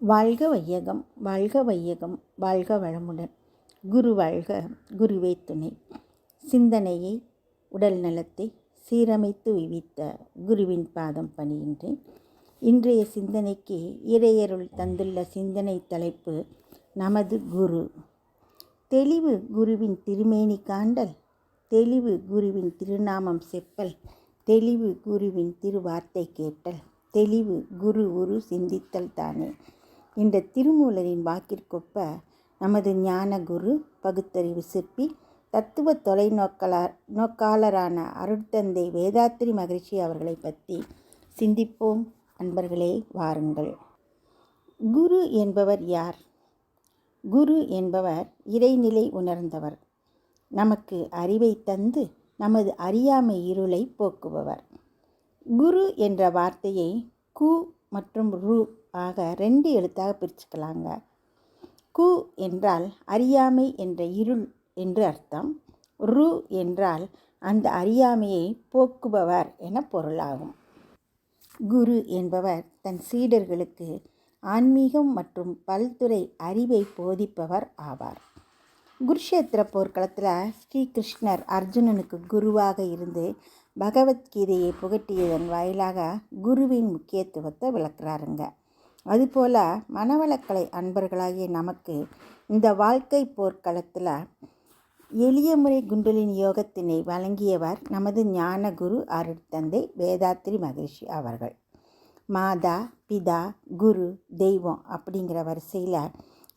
வாழ்க வையகம் வாழ்க வையகம் வாழ்க வளமுடன். குரு வாழ்க குருவே துணை. சிந்தனையை உடல் நலத்தை சீரமைத்து விவித்த குருவின் பாதம் பணிகின்றேன். இன்றைய சிந்தனைக்கு இறையருள் தந்துள்ள சிந்தனை தலைப்பு நமது குரு. தெளிவு குருவின் திருமேனி காண்டல் தெளிவு குருவின் திருநாமம் செப்பல் தெளிவு குருவின் திருவார்த்தை கேட்டல் தெளிவு குரு உரு சிந்தித்தல் தானே. இந்த திருமூலரின் வாக்கிற்கொப்ப நமது ஞான குரு பகுத்தறிவு சிற்பி தத்துவ தொலைநோக்கலார் நோக்காளரான அருட்தந்தை வேதாத்திரி மகிழ்ச்சி அவர்களை பற்றி சிந்திப்போம். அன்பர்களே வாருங்கள். குரு என்பவர் யார்? குரு என்பவர் இறைநிலை உணர்ந்தவர். நமக்கு அறிவை தந்து நமது அறியாமை இருளை போக்குபவர். குரு என்ற வார்த்தையை கு மற்றும் ரு ஆக ரெண்டு எழுத்தாக பிரிச்சுக்கலாங்க. கு என்றால் அறியாமை என்ற இருள் என்று அர்த்தம். ரு என்றால் அந்த அறியாமையை போக்குபவர் என பொருளாகும். குரு என்பவர் தன் சீடர்களுக்கு ஆன்மீகம் மற்றும் பல்துறை அறிவை போதிப்பவர் ஆவார். குருஷேத்திர போர்க்களத்தில் ஸ்ரீகிருஷ்ணர் அர்ஜுனனுக்கு குருவாக இருந்து பகவத்கீதையை புகட்டியதன் வாயிலாக குருவின் முக்கியத்துவத்தை விளக்குறாருங்க. அதுபோல் மனவளக்கலை அன்பர்களாகிய நமக்கு இந்த வாழ்க்கை போர்க்களத்தில் எளிய முறை குண்டலின் யோகத்தினை வழங்கியவர் நமது ஞான குரு அருட்தந்தை வேதாத்திரி மகிழ்ச்சி அவர்கள். மாதா பிதா குரு தெய்வம் அப்படிங்கிற வரிசையில்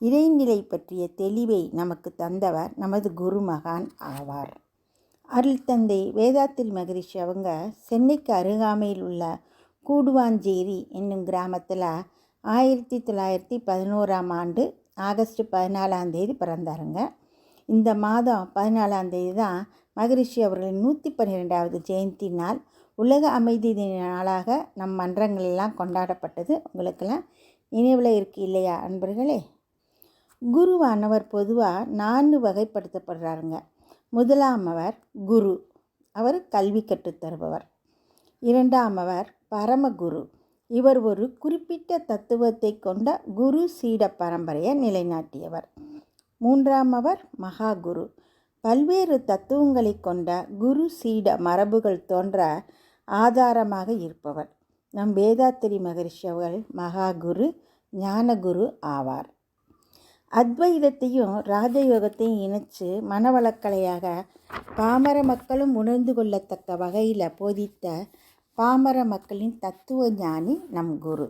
இறைநிலை பற்றிய தெளிவை நமக்கு தந்தவர் நமது குருமகான் ஆவார். அருள் தந்தை வேதாத்திரி மகரிஷி அவங்க சென்னைக்கு அருகாமையில் உள்ள கூடுவாஞ்சேரி என்னும் கிராமத்தில் ஆயிரத்தி தொள்ளாயிரத்தி பதினோராம் ஆண்டு ஆகஸ்ட் பதினாலாம் தேதி பிறந்தாருங்க. இந்த மாதம் பதினாலாம் தேதி தான் மகரிஷி அவர்களின் நூற்றி பன்னிரெண்டாவது ஜெயந்தி நாள். உலக அமைதி தின நாளாக நம் மன்றங்களெல்லாம் கொண்டாடப்பட்டது. உங்களுக்கெல்லாம் நினைவில் இருக்கு இல்லையா அன்பர்களே? குருவானவர் பொதுவாக நான்கு வகைப்படுத்தப்படுறாருங்க. முதலாமவர் குரு. அவர் கல்வி கற்றுத்தருபவர் இரண்டாமவர் பரமகுரு. இவர் ஒரு குறிப்பிட்ட தத்துவத்தை கொண்ட குரு சீட பரம்பரையை நிலைநாட்டியவர். மூன்றாமவர் மகாகுரு. பல்வேறு தத்துவங்களை கொண்ட குரு சீட மரபுகள் தோன்ற ஆதாரமாக இருப்பவர். நம் வேதாத்திரி மகரிஷி அவர்கள் மகாகுரு ஞானகுரு ஆவார். அத்வைதத்தையும் ராஜயோகத்தையும் இணைச்சு மனவளக்கலையாக பாமர மக்களும் உணர்ந்து கொள்ளத்தக்க வகையில் போதித்த பாமர மக்களின் தத்துவ ஞானி நம் குரு.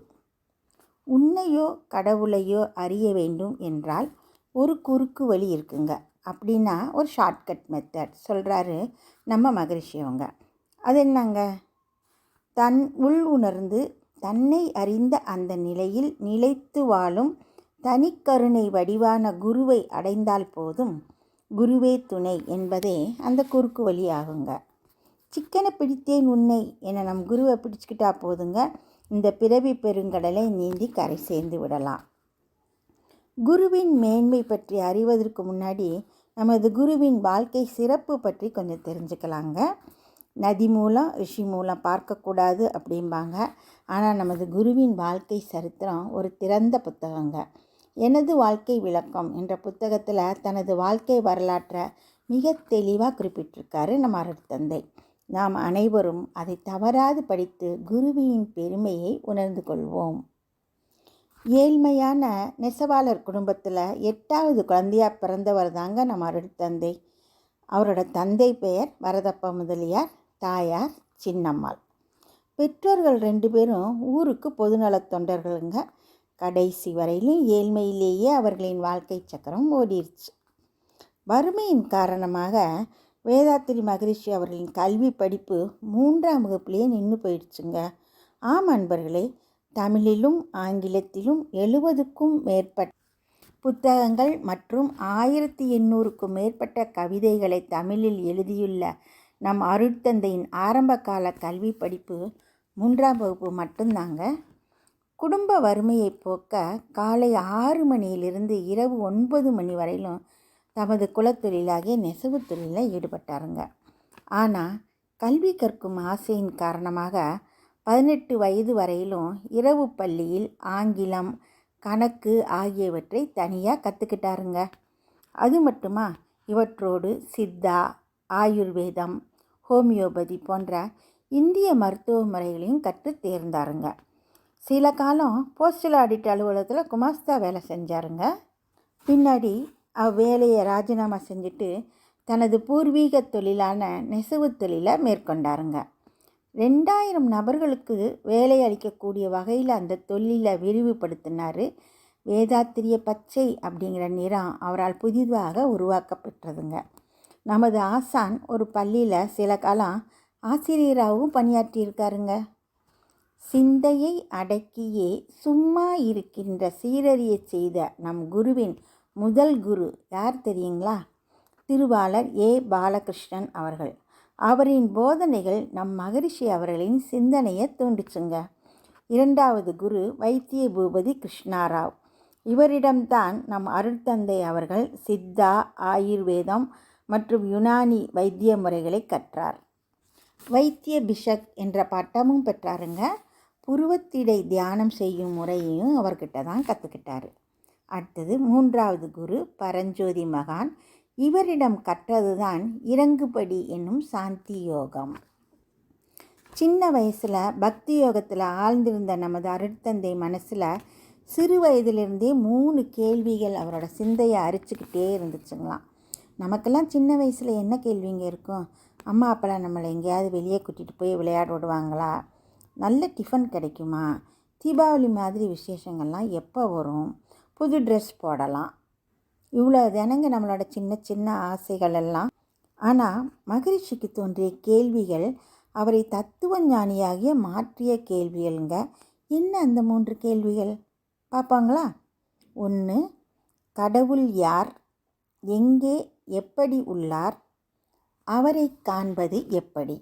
உன்னையோ கடவுளையோ அறிய வேண்டும் என்றால் ஒரு குறுக்கு வழி இருக்குங்க. அப்படின்னா ஒரு ஷார்ட்கட் மெத்தட் சொல்கிறாரு நம்ம மகரிஷி அவங்க. அது என்னங்க? தன் உள் உணர்ந்து தன்னை அறிந்த அந்த நிலையில் நிலைத்து வாழும் தனிக்கருணை வடிவான குருவை அடைந்தால் போதும். குருவே துணை என்பதே அந்த குறுக்கு வழி ஆகுங்க சிக்கனை பிடித்தேன் உன்னை என நம் குருவை பிடிச்சிக்கிட்டா போதுங்க. இந்த பிறவி பெருங்கடலை நீந்தி கரை சேர்ந்து விடலாம். குருவின் மேன்மை பற்றி அறிவதற்கு முன்னாடி நமது குருவின் வாழ்க்கை சிறப்பு பற்றி கொஞ்சம் தெரிஞ்சுக்கலாங்க. நதி மூலம் ரிஷி மூலம் பார்க்கக்கூடாது அப்படிம்பாங்க. ஆனால் நமது குருவின் வாழ்க்கை சரித்திரம் ஒரு திறந்த புத்தகங்க. எனது வாழ்க்கை விளக்கம் என்ற புத்தகத்தில் தனது வாழ்க்கை வரலாற்றை மிக தெளிவாக குறிப்பிட்டிருக்காரு நம்ம அருட்தந்தை நாம் அனைவரும் அதை தவறாது படித்து குருவியின் பெருமையை உணர்ந்து கொள்வோம். ஏழ்மையான நெசவாளர் குடும்பத்தில் எட்டாவது குழந்தையாக பிறந்தவர் தாங்க நம்ம அருட்தந்தை அவரோட தந்தை பெயர் வரதப்ப முதலியார் தாயார் சின்னம்மாள். பெற்றோர்கள் ரெண்டு பேரும் ஊருக்கு பொதுநலத் தொண்டர்களுங்க. கடைசி வரையிலும் ஏழ்மையிலேயே அவர்களின் வாழ்க்கை சக்கரம் ஓடிடுச்சு வறுமையின் காரணமாக வேதாத்திரி மகரிஷி அவர்களின் கல்வி படிப்பு மூன்றாம் வகுப்புலேயே நின்று போயிடுச்சுங்க. ஆம் அன்பர்களே தமிழிலும் ஆங்கிலத்திலும் எழுபதுக்கும் மேற்பட்ட புத்தகங்கள் மற்றும் ஆயிரத்தி எண்ணூறுக்கும் மேற்பட்ட கவிதைகளை தமிழில் எழுதியுள்ள நம் அருட்தந்தையின் ஆரம்பகால கல்வி படிப்பு மூன்றாம் வகுப்பு மட்டும்தாங்க. குடும்ப வறுமையை போக்க காலை ஆறு மணியிலிருந்து இரவு ஒன்பது மணி வரையிலும் தமது குலத்தொழிலாகிய நெசவு தொழிலில் ஈடுபட்டாருங்க. ஆனால் கல்வி கற்கும் ஆசையின் காரணமாக பதினெட்டு வயது வரையிலும் இரவு பள்ளியில் ஆங்கிலம் கணக்கு ஆகியவற்றை தனியாக கற்றுக்கிட்டாருங்க அது மட்டுமா இவற்றோடு சித்தா ஆயுர்வேதம் ஹோமியோபதி போன்ற இந்திய மருத்துவ முறைகளையும் கற்று தேர்ந்தாருங்க. சில காலம் போஸ்டல் ஆடிட் அலுவலகத்தில் குமாஸ்தா வேலை செஞ்சாருங்க. பின்னாடி அவ்வேலையை ராஜினாமா செஞ்சுட்டு தனது பூர்வீக தொழிலான நெசவு தொழிலை மேற்கொண்டாருங்க. ரெண்டாயிரம் நபர்களுக்கு வேலை அளிக்கக்கூடிய வகையில் அந்த தொழிலை விரிவுபடுத்தினார். வேதாத்திரிய பச்சை அப்படிங்கிற நிறம் அவரால் புதிதாக உருவாக்கப்பட்டதுங்க நமது ஆசான் ஒரு பள்ளியில் சில காலம் ஆசிரியராகவும் பணியாற்றியிருக்காருங்க. சிந்தையை அடக்கியே சும்மா இருக்கின்ற சீரறிய செய்த நம் குருவின் முதல் குரு யார் தெரியுங்களா? திருவாளர் ஏ. பாலகிருஷ்ணன் அவர்கள். அவரின் போதனைகள் நம் மகரிஷி அவர்களின் சிந்தனையை தூண்டுச்சுங்க. இரண்டாவது குரு வைத்திய பூபதி கிருஷ்ணாராவ். இவரிடம்தான் நம் அருட்தந்தை அவர்கள் சித்தா ஆயுர்வேதம் மற்றும் யுனானி வைத்திய முறைகளை கற்றார். வைத்திய பிஷக் என்ற பட்டமும் பெற்றாருங்க. புருவத்திடை தியானம் செய்யும் முறையையும் அவர்கிட்ட தான் கற்றுக்கிட்டார் அடுத்தது மூன்றாவது குரு பரஞ்சோதி மகான். இவரிடம் கற்றதுதான் இறங்குபடி என்னும் சாந்தி யோகம். சின்ன வயசில் பக்தி யோகத்தில் ஆழ்ந்திருந்த நமது அருட்தந்தை மனசில் சிறு வயதிலிருந்தே மூணு கேள்விகள் அவரோட சிந்தையை அரிச்சுக்கிட்டே இருந்துச்சுங்களாம். நமக்கெல்லாம் சின்ன வயசில் என்ன கேள்விங்க இருக்கும்? அம்மா அப்பெல்லாம் நம்மளை எங்கேயாவது வெளியே கூட்டிகிட்டு போய் விளையாட விடுவாங்களா? நல்ல டிஃபன் கிடைக்குமா? தீபாவளி மாதிரி விசேஷங்கள்லாம் எப்போ வரும்? புது ட்ரெஸ் போடலாம். இவ்வளோ தினங்க நம்மளோட சின்ன சின்ன ஆசைகள் எல்லாம். ஆனால் மகரிஷிக்கு தோன்றிய கேள்விகள் அவரை தத்துவ ஞானியாகிய மாற்றிய கேள்விகள்ங்க. என்ன அந்த மூன்று கேள்விகள்? பார்ப்பாங்களா? ஒன்று கடவுள் யார்? எங்கே எப்படி உள்ளார்? அவரை காண்பது எப்படி?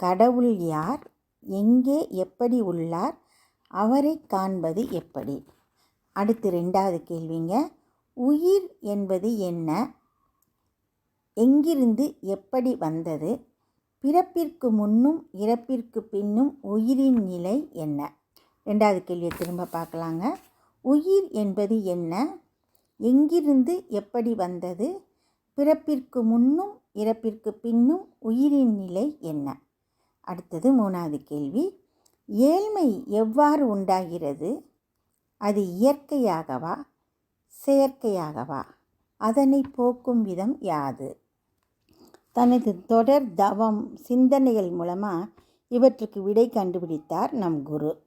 கடவுள் யார்? எங்கே எப்படி உள்ளார் அவரை காண்பது எப்படி? அடுத்து ரெண்டாவது கேள்விங்க. உயிர் என்பது என்ன? எங்கிருந்து எப்படி வந்தது? பிறப்பிற்கு முன்னும் இறப்பிற்கு பின்னும் உயிரின் நிலை என்ன? ரெண்டாவது கேள்வியை திரும்ப பார்க்கலாங்க. உயிர் என்பது என்ன? எங்கிருந்து எப்படி வந்தது? பிறப்பிற்கு முன்னும் இறப்பிற்கு பின்னும் உயிரின் நிலை என்ன? அடுத்தது மூணாவது கேள்வி. ஏழ்மை எவ்வாறு உண்டாகிறது? அது இயற்கையாகவா? செயற்கையாகவா? அதனை போக்கும் விதம் யாது? தனது தொடர் தவம் சிந்தனைகள் மூலமாக இவற்றுக்கு விடை கண்டுபிடித்தார் நம் குரு.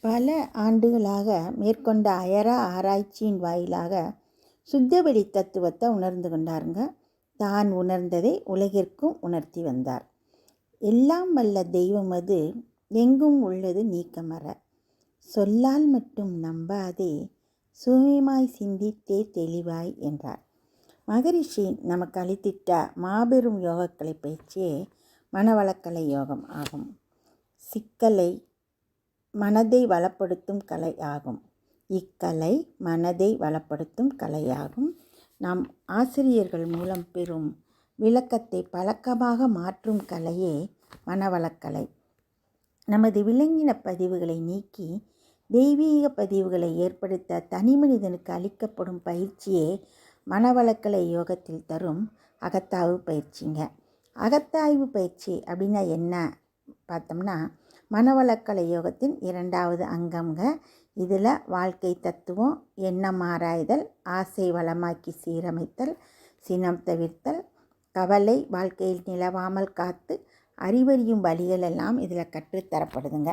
பல ஆண்டுகளாக மேற்கொண்ட அயரா ஆராய்ச்சியின் வாயிலாக சுத்தவெளி தத்துவத்தை உணர்ந்து கொண்டாருங்க. தான் உணர்ந்ததை உலகிற்கும் உணர்த்தி வந்தார். எல்லாம் வல்ல தெய்வம் அது எங்கும் உள்ளது நீக்கமர சொல்லால் மட்டும் நம்பாதே சூமியமாய் சிந்தித்தே தெளிவாய் என்றார். மகரிஷி நமக்கு அளித்திட்ட மாபெரும் யோகக்கலை பயிற்சியே மனவளக்கலை யோகம் ஆகும். சிக்கலை மனதை வளப்படுத்தும் கலை ஆகும். இக்கலை மனதை வளப்படுத்தும் கலையாகும். நாம் ஆசிரியர்கள் மூலம் பெறும் விளக்கத்தை பழக்கமாக மாற்றும் கலையே மனவளக்கலை. நமது விலங்கின பதிவுகளை நீக்கி தெய்வீக பதிவுகளை ஏற்படுத்த தனி மனிதனுக்கு அளிக்கப்படும் பயிற்சியே மனவளக்கலை யோகத்தில் தரும் அகத்தாய்வு பயிற்சிங்க. அகத்தாய்வு பயிற்சி அப்படின்னா என்ன? பார்த்தோம்னா மனவளக்கலை யோகத்தின் இரண்டாவது அங்கம்ங்க. இதில் வாழ்க்கை தத்துவம் எண்ணம் ஆராய்தல் ஆசை வளமாக்கி சீரமைத்தல் சினம் தவிர்த்தல் கவலை வாழ்க்கையில் நிலவாமல் காத்து அறிவறியும் வழிகள் எல்லாம் இதில் கற்றுத்தரப்படுதுங்க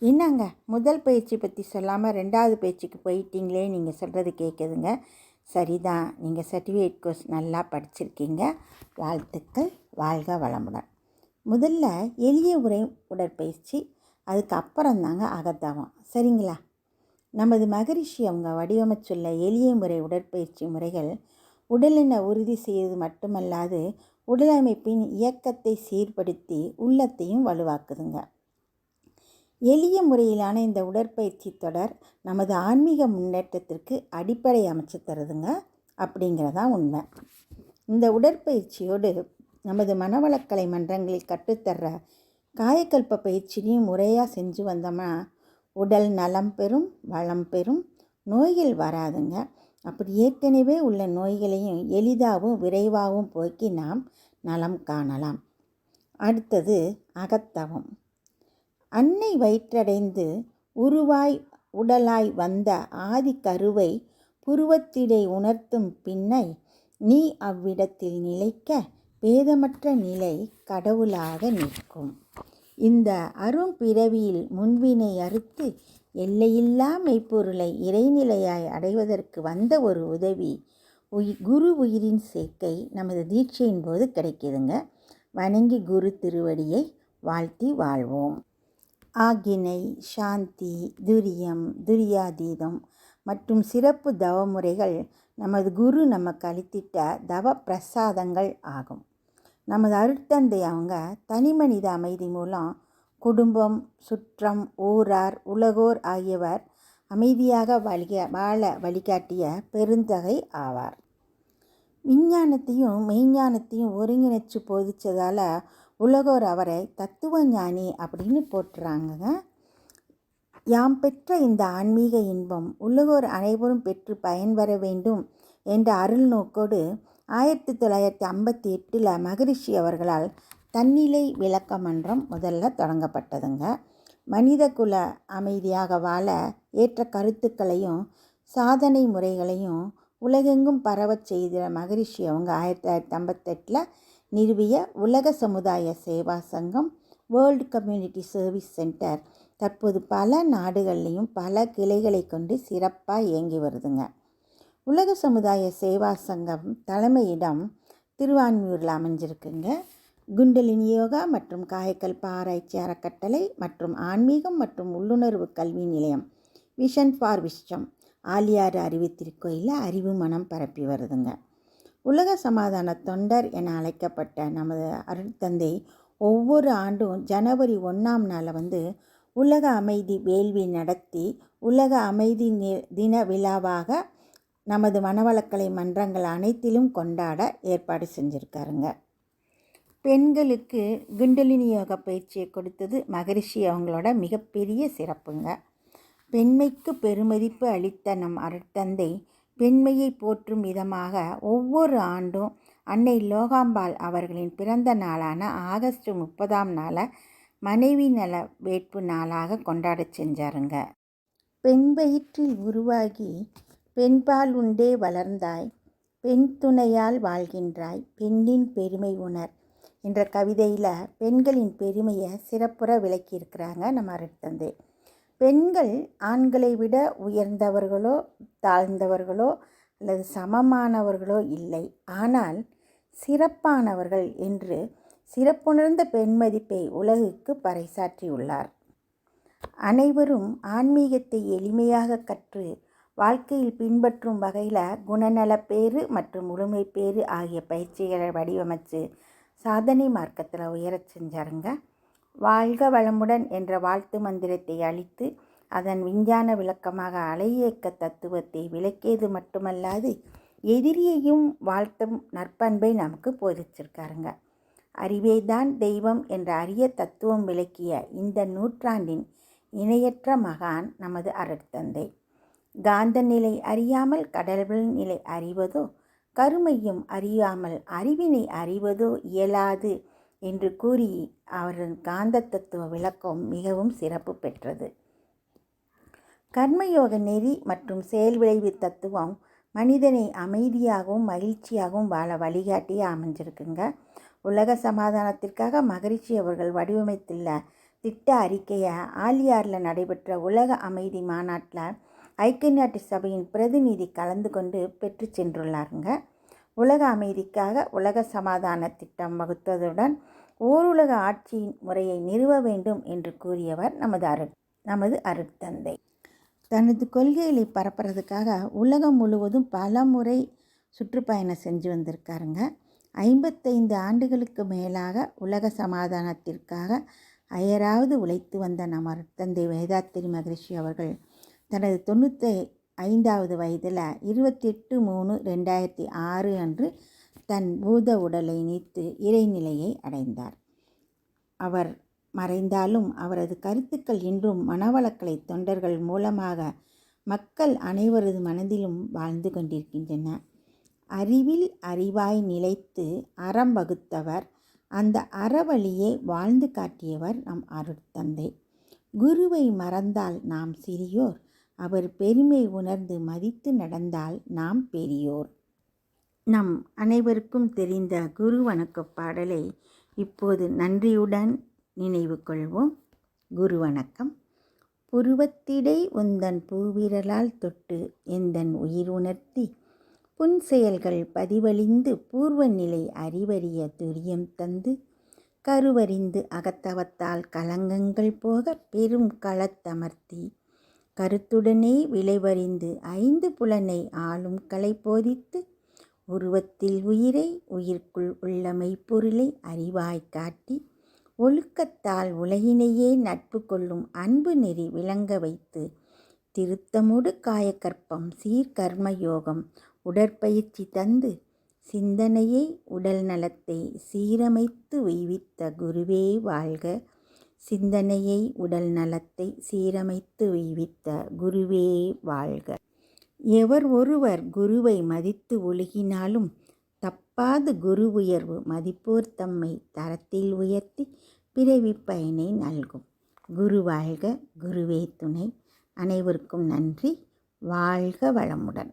என்னங்க? முதல் பயிற்சி பற்றி சொல்லாமல் ரெண்டாவது பயிற்சிக்கு போயிட்டீங்களே நீங்கள் சொல்கிறது கேட்குதுங்க சரிதான். நீங்கள் சர்டிஃபிகேட் கோர்ஸ் நல்லா படிச்சிருக்கீங்க. வாழ்த்துக்கள். வாழ்க வளமுடன். முதல்ல எளிய உரை உடற்பயிற்சி அதுக்கப்புறம் தாங்க அகத்தவம். சரிங்களா? நமது மகரிஷி அவங்க வடிவமைச்சுள்ள எளிய முறை உடற்பயிற்சி முறைகள் உடலினை உறுதி செய்வது மட்டுமல்லாது உடலமைப்பின் இயக்கத்தை சீர்படுத்தி உள்ளத்தையும் வலுவாக்குதுங்க. எளிய முறையிலான இந்த உடற்பயிற்சி தொடர் நமது ஆன்மீக முன்னேற்றத்திற்கு அடிப்படை அமைச்சு தருதுங்க அப்படிங்கிறதான் உண்மை. இந்த உடற்பயிற்சியோடு நமது மனவளக்கலை மன்றங்களில் கற்றுத்தர்ற காயக்கல்ப பயிற்சியும் முறையாக செஞ்சு வந்தோம்னா உடல் நலம் பெறும் வளம் பெறும் நோய்கள் வராதுங்க. அப்படி ஏற்கனவே உள்ள நோய்களையும் எளிதாகவும் விரைவாகவும் போக்கி நாம் நலம் காணலாம். அடுத்தது அகத்தவம். அன்னை வயிற்றடைந்து உருவாய் உடலாய் வந்த ஆதி கருவை புருவத்திடை உணர்த்தும் பின்னை நீ அவ்விடத்தில் நிலைக்க பேதமற்ற நிலை கடவுளாக நிற்கும். இந்த அரும் பிறவியில் முன்வினை அறுத்து எல்லையில்லா மெய்ப்பொருளை இறைநிலையாய் அடைவதற்கு வந்த ஒரு உதவி. உயி குரு உயிரின் சேர்க்கை நமது தீட்சையின் போது கிடைக்கிதுங்க. வணங்கி குரு திருவடியை வாழ்த்தி வாழ்வோம். ஆகினை சாந்தி துரியம் துரியாதீதம் மற்றும் சிறப்பு தவமுறைகள் நமது குரு நமக்கு அளித்திட்ட தவ பிரசாதங்கள் ஆகும். நமது அருட்தந்தை அவங்க தனிமனித அமைதி மூலம் குடும்பம் சுற்றம் ஊரார் உலகோர் ஆகியவர் அமைதியாக வழிக வாழ வழிகாட்டிய பெருந்தகை ஆவார். விஞ்ஞானத்தையும் மெய்ஞானத்தையும் ஒருங்கிணைச்சு போதிச்சதால் உலகோர் அவரை தத்துவ ஞானி அப்படின்னு போட்டுறாங்கங்க யாம் பெற்ற இந்த ஆன்மீக இன்பம் உலகோர் அனைவரும் பெற்று பயன்பெற வேண்டும் என்ற அருள் நோக்கோடு ஆயிரத்தி தொள்ளாயிரத்தி ஐம்பத்தி எட்டில் மகரிஷி அவர்களால் தன்னிலை விளக்க மன்றம் முதல்ல தொடங்கப்பட்டதுங்க. மனித குல அமைதியாக வாழ ஏற்ற கருத்துக்களையும் சாதனை முறைகளையும் உலகெங்கும் பரவச் செய்கிற மகரிஷி அவங்க ஆயிரத்தி தொள்ளாயிரத்தி ஐம்பத்தெட்டில் நிறுவிய உலக சமுதாய சேவா சங்கம் வேர்ல்டு கம்யூனிட்டி சர்வீஸ் சென்டர் தற்போது பல நாடுகள்லேயும் பல கிளைகளை கொண்டு சிறப்பாக இயங்கி வருதுங்க. உலக சமுதாய சேவா சங்கம் தலைமையிடம் திருவான்மியூரில் அமைஞ்சிருக்குங்க. குண்டலினி யோகா மற்றும் காயக்கல்ப ஆராய்ச்சி அறக்கட்டளை மற்றும் ஆன்மீகம் மற்றும் உள்ளுணர்வு கல்வி நிலையம். விஷன் ஃபார் விஷம் ஆலியாறு அறிவு திருக்கோயிலில் அறிவு மனம் பரப்பி வருதுங்க. உலக சமாதான தொண்டர் என அழைக்கப்பட்ட நமது அருட்தந்தை ஒவ்வொரு ஆண்டும் ஜனவரி ஒன்றாம் நாளில் வந்து உலக அமைதி வேள்வி நடத்தி உலக அமைதி தின விழாவாக நமது மனவளக்கலை மன்றங்கள் அனைத்திலும் கொண்டாட ஏற்பாடு செஞ்சுருக்காருங்க. பெண்களுக்கு குண்டலினி யோக பயிற்சியை கொடுத்தது மகரிஷி அவங்களோட மிகப்பெரிய சிறப்புங்க. பெண்மைக்கு பெருமதிப்பு அளித்த நம் அருட்தந்தை பெண்மையை போற்றும் விதமாக ஒவ்வொரு ஆண்டும் அன்னை லோகாம்பாள் அவர்களின் பிறந்த நாளான ஆகஸ்ட் முப்பதாம் நாளை மனைவி நல வேட்பு நாளாக கொண்டாட செஞ்சாருங்க. பெண் வயிற்றில் உருவாகி பெண்பால் உண்டே வளர்ந்தாய். பெண் துணையால் வாழ்கின்றாய். பெண்ணின் பெருமை உணர். என்ற கவிதையில் பெண்களின் பெருமையை சிறப்புற விளக்கியிருக்கிறாங்க நம்ம அருட்தந்தை பெண்கள் ஆண்களை விட உயர்ந்தவர்களோ தாழ்ந்தவர்களோ அல்லது சமமானவர்களோ இல்லை. ஆனால் சிறப்பானவர்கள் என்று சிறப்புணர்ந்த பெண்மதிப்பை உலகுக்கு பறைசாற்றியுள்ளார் அனைவரும் ஆன்மீகத்தை எளிமையாக கற்று வாழ்க்கையில் பின்பற்றும் வகையில் குணநலப்பேறு மற்றும் முழுமைப்பேறு ஆகிய பயிற்சிகளை வடிவமைச்சு சாதனை மார்க்கத்தில் உயரச் செஞ்சாருங்க. வாழ்க வளமுடன் என்ற வாழ்த்து மந்திரத்தை அளித்து அதன் விஞ்ஞான விளக்கமாக அலையியக்க தத்துவத்தை விளக்கியது மட்டுமல்லாது எதிரியையும் வாழ்த்தும் நற்பண்பை நமக்கு போதிச்சிருக்காருங்க. அறிவேதான் தெய்வம் என்ற அரிய தத்துவம் விளக்கிய இந்த நூற்றாண்டின் இணையற்ற மகான் நமது அருட்தந்தை. காந்த நிலை அறியாமல் கடவுள் நிலை அறிவதோ கருமையும் அறியாமல் அறிவினை அறிவதோ இயலாது என்று கூறி அவரின் காந்த தத்துவ விளக்கம் மிகவும் சிறப்பு பெற்றது. கர்மயோக நெறி மற்றும் செயல் விளைவு தத்துவம் மனிதனை அமைதியாகவும் மகிழ்ச்சியாகவும் வாழ வழிகாட்டியே அமைஞ்சிருக்குங்க. உலக சமாதானத்திற்காக மகிழ்ச்சி அவர்கள் வடிவமைத்துள்ள திட்ட அறிக்கையை ஆலியாரில் நடைபெற்ற உலக அமைதி மாநாட்டில் ஐக்கிய நாட்டு சபையின் பிரதிநிதி கலந்து கொண்டு பெற்று சென்றுள்ளாருங்க. உலக அமைதிக்காக உலக சமாதான திட்டம் வகுத்ததுடன் ஓருலக ஆட்சியின் முறையை நிறுவ வேண்டும் என்று கூறியவர் நமது அரு நமது அருட்தந்தை. தனது கொள்கைகளை பரப்புறதுக்காக உலகம் முழுவதும் பல முறை சுற்றுப்பயணம் செஞ்சு வந்திருக்காருங்க. ஐம்பத்தைந்து ஆண்டுகளுக்கு மேலாக உலக சமாதானத்திற்காக அயராவது உழைத்து வந்த நம் அருட்தந்தை வேதாத்திரி மகரிஷி அவர்கள் தனது தொண்ணூற்றி ஐந்தாவது வயதில் இருபத்தெட்டு மூணு ரெண்டாயிரத்தி ஆறு அன்று தன் பூத உடலை நீத்து இறைநிலையை அடைந்தார். அவர் மறைந்தாலும் அவரது கருத்துக்கள் இன்றும் மனவளக்கலை தொண்டர்கள் மூலமாக மக்கள் அனைவரது மனதிலும் வாழ்ந்து கொண்டிருக்கின்றன. அறிவில் அறிவாய் நிலைத்து அறம் வகுத்தவர் அந்த அறவழியே வாழ்ந்து காட்டியவர் நம் அருட்தந்தை. குருவை மறந்தால் நாம் சிறியோர் அவர் பெருமை உணர்ந்து மதித்து நடந்தால் நாம் பெரியோர். நம் அனைவருக்கும் தெரிந்த குரு வணக்க பாடலை இப்போது நன்றியுடன் நினைவு கொள்வோம். குரு வணக்கம். புருவத்திடை உந்தன் பூவிரலால் தொட்டு எந்தன் உயிர் உணர்த்தி? புன் செயல்கள் பதிவழிந்து பூர்வ நிலை அறிவறிய துரியம் தந்து கருவறிந்து அகத்தவத்தால் கலங்கங்கள் போக பெரும் களத்தமர்த்தி. கருத்துடனே விளைவறிந்து ஐந்து புலனை ஆளும் கலை போதித்து உருவத்தில் உயிரை உயிர்க்குள் உள்ளமை பொருளை அறிவாய் காட்டி ஒழுக்கத்தால் உலகினையே நட்பு கொள்ளும் அன்பு நெறி விளங்க வைத்து திருத்தமுடு காயக்கற்பம் சீர்கர்மயோகம் உடற்பயிற்சி தந்து சிந்தனையை உடல் நலத்தை சீரமைத்து உய்வித்த குருவே வாழ்க. சிந்தனையை உடல் நலத்தை சீரமைத்து உய்வித்த குருவே வாழ்க. எவர் ஒருவர் குருவை மதித்து ஒழுகினாலும் தப்பாது குரு உயர்வு மதிப்போர் தம்மை தரத்தில் உயர்த்தி பிறவி பயனை நல்கும். குரு வாழ்க குருவே துணை. அனைவருக்கும் நன்றி. வாழ்க வளமுடன்.